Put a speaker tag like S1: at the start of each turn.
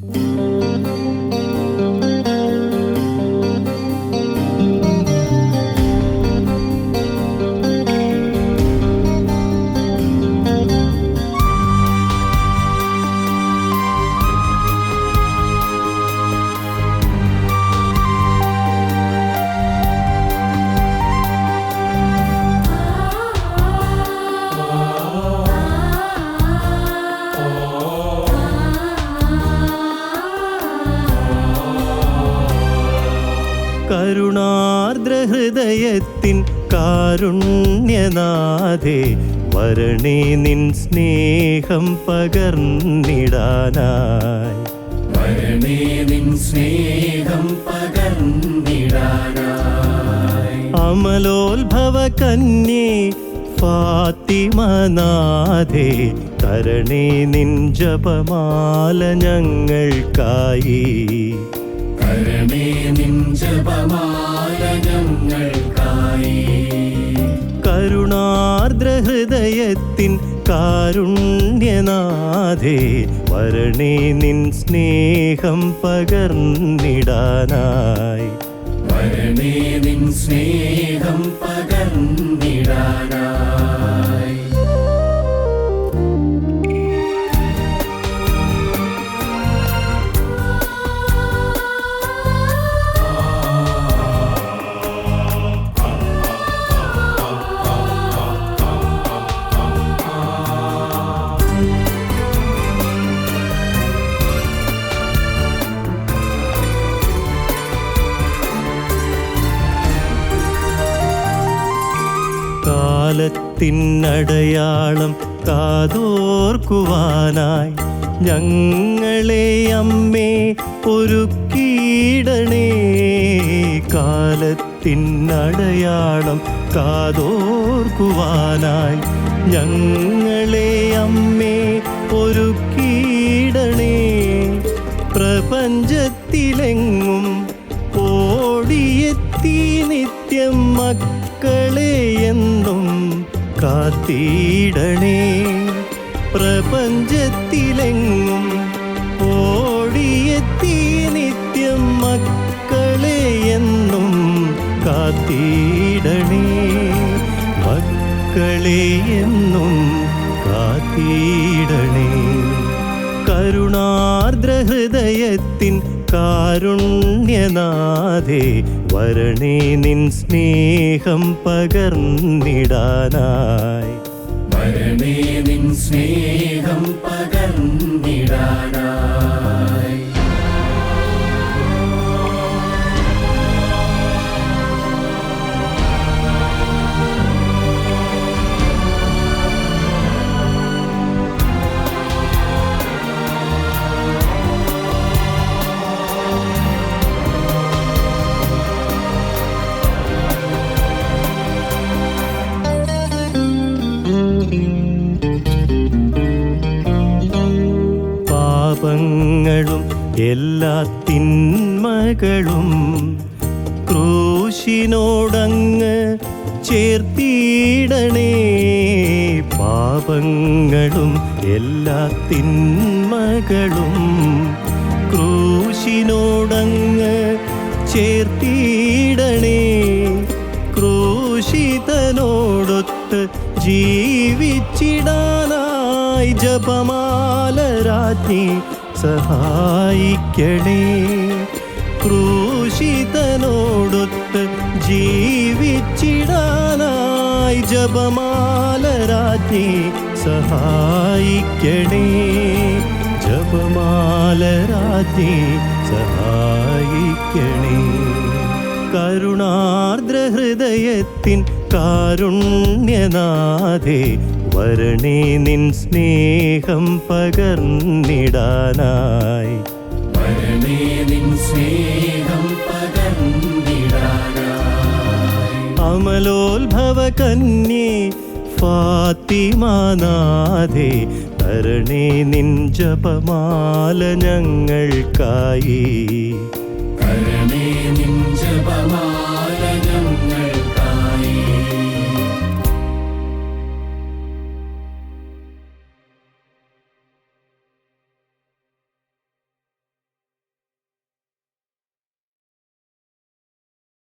S1: Mm-hmm. കരുണാർദ്രഹൃദയത്തിൻ കാരുണ്യനാഥേ വരണേ നിൻ സ്നേഹം പകർന്നിടാനായി.
S2: വരണേ നിൻ സ്നേഹം പകർന്നിടാനായി.
S1: അമലോത്ഭവ കന്യേ ഫാത്തിമനാഥേ തരണേ നിൻ ജപമാല ഞങ്ങൾക്കായി.
S2: കരണേ നിൻ ജപമാല
S1: കരുണാർദ്രഹൃദയത്തിൻ കാരുണ്യനാഥേ വരണേ നിൻ സ്നേഹം പകർന്നിടാനായി.
S2: വരണേ നിൻ സ്നേഹം പകർന്നിടാനായി.
S1: കാലത്തിനടയാളം കാതോർക്കുവാനായി ഞങ്ങളെ അമ്മേ ഒരുക്കീടണേ കാലത്തിനടയാളം കാതോർക്കുവാനായി ഞങ്ങളെ അമ്മേ. കാത്തിടണേ. പ്രപഞ്ചത്തിലെങ്ങും ഓടിയെത്തി നിത്യം മക്കളെ എന്നും കാത്തിടണേ. മക്കളെ എന്നും കാത്തിടണേ. കരുണാർദ്രഹൃദയത്തിൻ കാരുണ്യനാഥേ വരണേ നിൻ സ്നേഹം പകർന്നിടാനായി.
S2: വരണേ നിൻ സ്നേഹം പകർന്നിടാനായി.
S1: പാപങ്ങളും എല്ലാ തിന്മകളും ക്രൂശിനോടങ്ങ് ചേർത്തിടണേ. പാപങ്ങളും എല്ലാ തിന്മകളും ക്രൂശിനോടങ്ങ് ചേർത്തിടണേ. ക്രൂശിതനോടൊത്ത് ജീവിച്ചിടാനായി ജപമാല രാജ്ഞി സഹായിക്കണേ. ക്രൂശിതനോടൊത്ത് ജീവിച്ചിടാനായി ജപമാല രാജ്ഞി സഹായിക്കണേ. ജപമാല സഹായിക്കണേ. കരുണാർദ്രഹൃദയത്തിൻ കാരുണ്യനാഥേ വരണേ നിൻ സ്നേഹം പകർന്നിടാനായി.
S2: വരണേ നിൻ സ്നേഹം പകർന്നിടാനായി.
S1: അമലോത്ഭവ കന്യേ ഫാത്തിമാനാഥേ തരണേ നിൻ ജപമാല ഞങ്ങൾക്കായി.
S2: കരണേ നിൻ ജപമാല